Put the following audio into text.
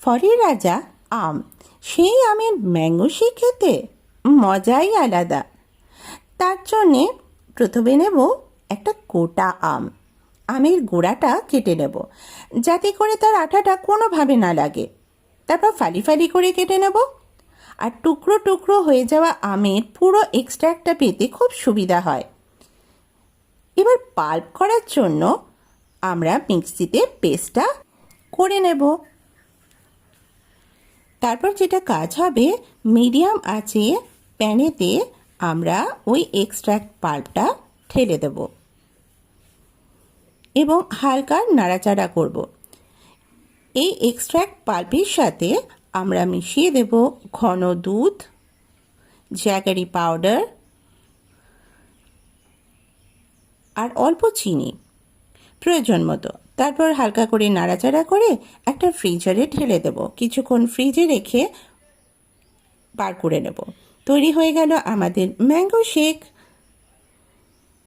ফলের রাজা আম, সেই আমের ম্যাঙ্গো শেক খেতে মজাই আলাদা। তার জন্যে প্রথমে নেব একটা গোটা আম। আমের গোড়াটা কেটে নেব, যাতে করে তার আঠাটা কোনোভাবে না লাগে। তারপর ফালি ফালি করে কেটে নেব। আর টুকরো টুকরো হয়ে যাওয়া আমের পুরো এক্সট্রাক্টটা পেতে খুব সুবিধা হয়। এবার পাল্প করার জন্য আমরা মিক্সিতে পেস্টটা করে নেব। তারপর যেটা কাজ হবে, মিডিয়াম আঁচে প্যানেতে আমরা ওই এক্সট্রাক্ট পাল্পটা ঠেলে দেব এবং হালকা নাড়াচাড়া করব। এই এক্সট্রাক্ট পাল্পের সাথে আমরা মিশিয়ে দেব ঘন দুধ জ্যাগারি পাউডার আর অল্প চিনি, প্রয়োজন মতো। তারপর হালকা করে নাড়াচাড়া করে একটা ফ্রিজারে ঢেলে দেব। কিছুক্ষণ ফ্রিজে রেখে বার করে নেব। তৈরি হয়ে গেল আমাদের ম্যাঙ্গো শেক।